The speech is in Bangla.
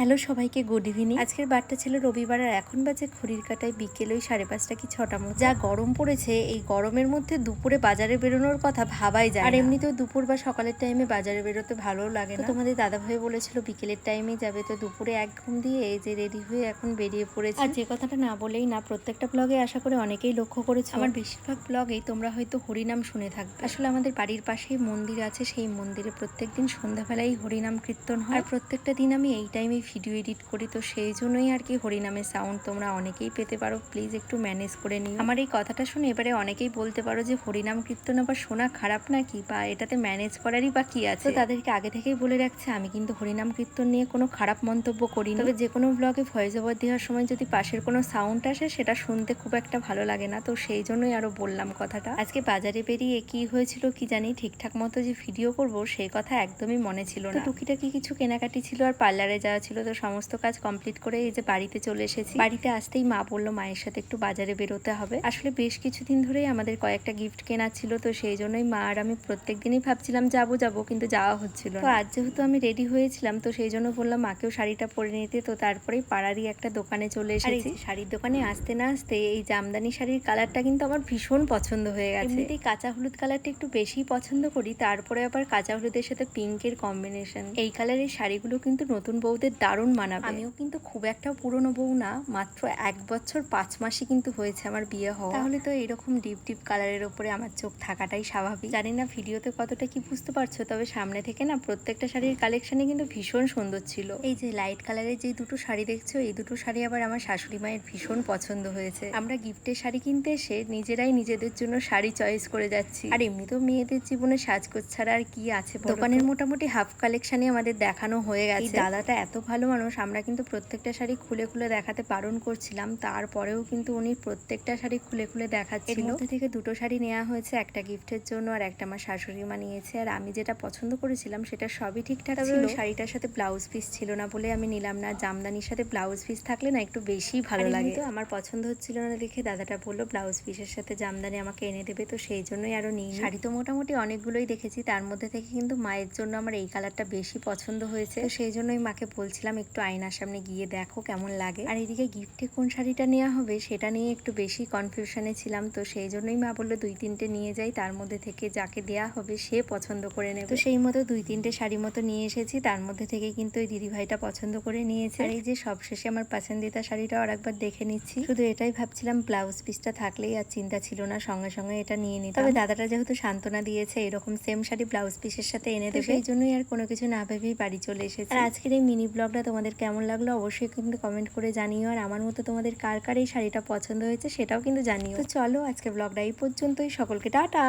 হ্যালো সবাইকে গুড ইভিনিং। আজকের বারটা ছিল রবিবার আর এখন বাজে ঘড়ির কাটায় বিকেল ওই সাড়ে পাঁচটা কি ছটা মতো। যা গরম পড়েছে এই গরমের মধ্যে দুপুরে বাজারে বেরোনোর কথা ভাবাই যায় আর এমনিতেও দুপুর বা সকালের টাইমে বাজারে বেরোতে ভালো লাগে না। তোমাদের দাদা ভাই বলেছিল বিকেলের টাইমেই যাবে তো দুপুরে এক ঘুম দিয়ে এই যে রেডি হয়ে এখন বেরিয়ে পড়েছে। আর যে কথাটা না বলেই না প্রত্যেকটা ব্লগে আশা করে অনেকেই লক্ষ্য করেছে। আমার বেশিরভাগ ব্লগেই তোমরা হয়তো হরিনাম শুনে থাকবে। আসলে আমাদের বাড়ির পাশেই মন্দির আছে সেই মন্দিরে প্রত্যেকদিন সন্ধ্যাবেলায় হরিনাম কীর্তন হয়। আর প্রত্যেকটা দিন আমি এই টাইমে ভিডিও এডিট করি তো সেই জন্যই আর কি হরিনামের সাউন্ড তোমরা অনেকেই পেতে পারো। প্লিজ একটু ম্যানেজ করে নিও। আমার এই কথাটা শুনে এবারে অনেকেই বলতে পারো যে হরিনাম কীর্তন আবার শোনা খারাপ নাকি? বা এটাতে ম্যানেজ করারই বা কি আছে? তো তাদেরকে আগে থেকেই বলে রাখছে আমি কিন্তু হরিনাম কীর্তন নিয়ে কোনো খারাপ মন্তব্য করি না তবে যে কোনো ব্লগে ভয়েস ওভার দেওয়ার সময় যদি পাশের কোনো সাউন্ড আসে সেটা শুনতে খুব একটা ভালো লাগে না। তো সেই জন্যই আরও বললাম কথাটা। আজকে বাজারে বেরিয়ে কি হয়েছিল কি জানি ঠিকঠাক মতো যে ভিডিও করব সেই কথা একদমই মনে ছিল না। টুকিটাকি কিছু কেনাকাটি ছিল আর পার্লারে যাওয়া ছিল তো সমস্ত কাজ কমপ্লিট করে এই যে বাড়িতে চলে এসেছি। বাড়িতে আসতেই মা বলল মায়ের সাথে একটু বাজারে বেরোতে হবে। আসলে বেশ কিছুদিন ধরেই আমাদের কয়েকটা গিফট কেনা ছিল তো সেই জন্যই মা আর আমি প্রত্যেক দিনই ভাবছিলাম যাব যাব কিন্তু যাওয়া হচ্ছিল তো আজ যেহেতু আমি রেডি হয়েছিলাম তো সেই জন্য বললাম মাকেও শাড়িটা পরে নিতে। তো তারপরেই পাড়ারই একটা দোকানে চলে এসেছি। শাড়ির দোকানে আসতে না আসতে এই জামদানি শাড়ির কালারটা কিন্তু আমার ভীষণ পছন্দ হয়ে গেছে। এমনিতেই কাঁচা হলুদ কালারটা একটু বেশি পছন্দ করি তারপরে আবার কাঁচা হলুদের সাথে পিঙ্কের কম্বিনেশন এই কালারের শাড়িগুলো কিন্তু নতুন বউদের দারুণ মানাবে। আমিও কিন্তু খুব একটা পুরনো বউ না মাত্র এক বছর পাঁচ মাসই কিন্তু হয়েছে আমার বিয়ে হওয়া। তাহলে তো এরকম ডিপ ডিপ কালারের ওপরে আমার চোখ থাকাটাই স্বাভাবিক। জানি না ভিডিওতে কতটা কি বুঝতে পারছ তবে সামনে থেকে না প্রত্যেকটা শাড়ির কালেকশনই কিন্তু ভীষণ সুন্দর ছিল। এই যে লাইট কালারের যে দুটো শাড়ি দেখছ এই দুটো শাড়ি আবার আমার শাশুড়ি মায়ের ভীষণ পছন্দ হয়েছে। আমরা গিফটের শাড়ি কিনতে এসে নিজেরাই নিজেদের জন্য শাড়ি চয়েস করে যাচ্ছি। আর এমনিতেও মেয়েদের জীবনে সাজগোজ ছাড়া আর কি আছে দোকানের মোটামুটি হাফ কালেকশনই আমাদের দেখানো হয়ে গেছে। দাদাটা এত ভালো মানুষ আমরা কিন্তু প্রত্যেকটা শাড়ি খুলে খুলে দেখাতে বারণ করছিলাম। তারপরেও কিন্তু উনি প্রত্যেকটা শাড়ি খুলে খুলে দেখাচ্ছিল। এর মধ্যে থেকে দুটো শাড়ি নেওয়া হয়েছে একটা গিফটের জন্য আর একটা আমার শাশুড়ি মা নিয়েছে। আর আমি যেটা পছন্দ করেছিলাম সেটা সবই ঠিকঠাক ছিল। শাড়িটার সাথে ব্লাউজ পিস ছিল না বলে আমি নিলাম না। জামদানির সাথে ব্লাউজ পিস থাকলে না একটু বেশি ভালো লাগে। তো আমার পছন্দ হচ্ছিল না দেখে দাদাটা বলল ব্লাউজ পিসের সাথে জামদানি আমাকে এনে দেবে তো সেই জন্যই আরও নিই শাড়ি তো মোটামুটি অনেকগুলোই দেখেছি। তার মধ্যে থেকে কিন্তু মায়ের জন্য আমার এই কালারটা বেশি পছন্দ হয়েছে। সেই জন্যই মাকে বলছিলাম একটু আয়নার সামনে গিয়ে দেখো কেমন লাগে। আর এদিকে গিফটে কোন শাড়িটা নেওয়া হবে সেটা নিয়ে একটু বেশি কনফিউশনে ছিলাম তো সেই জন্যই মা বলল দুই তিনটে নিয়ে যাই তার মধ্যে থেকে যাকে দেয়া হবে সে পছন্দ করে নেবে। তো সেই মতো দুই তিনটে শাড়ি মতো নিয়ে এসেছি তার মধ্যে থেকে কিন্তু ওই দিদিভাইটা পছন্দ করে নিয়েছে। আর এই যে সবশেষে আমার পছন্দিতা শাড়িটা আর একবার দেখে নিচ্ছি। শুধু এটাই ভাবছিলাম ব্লাউজ পিসটা থাকলেই আর চিন্তা ছিল না সঙ্গে সঙ্গে এটা নিয়ে নিতে তবে দাদাটা যেহেতু সান্ত্বনা দিয়েছে এরকম সেম শাড়ি ব্লাউজ পিসের সাথে এনে দেবে। সেই জন্যই আর কোনো কিছু না ভেবেই বাড়ি চলে এসেছে। আর আজকের এই মিনি ব্লগটা তোমাদের কেমন লাগল অবশ্যই কিন্তু কমেন্ট করে জানিও। আর আমার মতো তোমাদের কার কার এই শাড়িটা পছন্দ হয়েছে সেটাও কিন্তু জানিও। তো চলো আজকে ব্লগটা এই পর্যন্তই। সকলকে টাটা!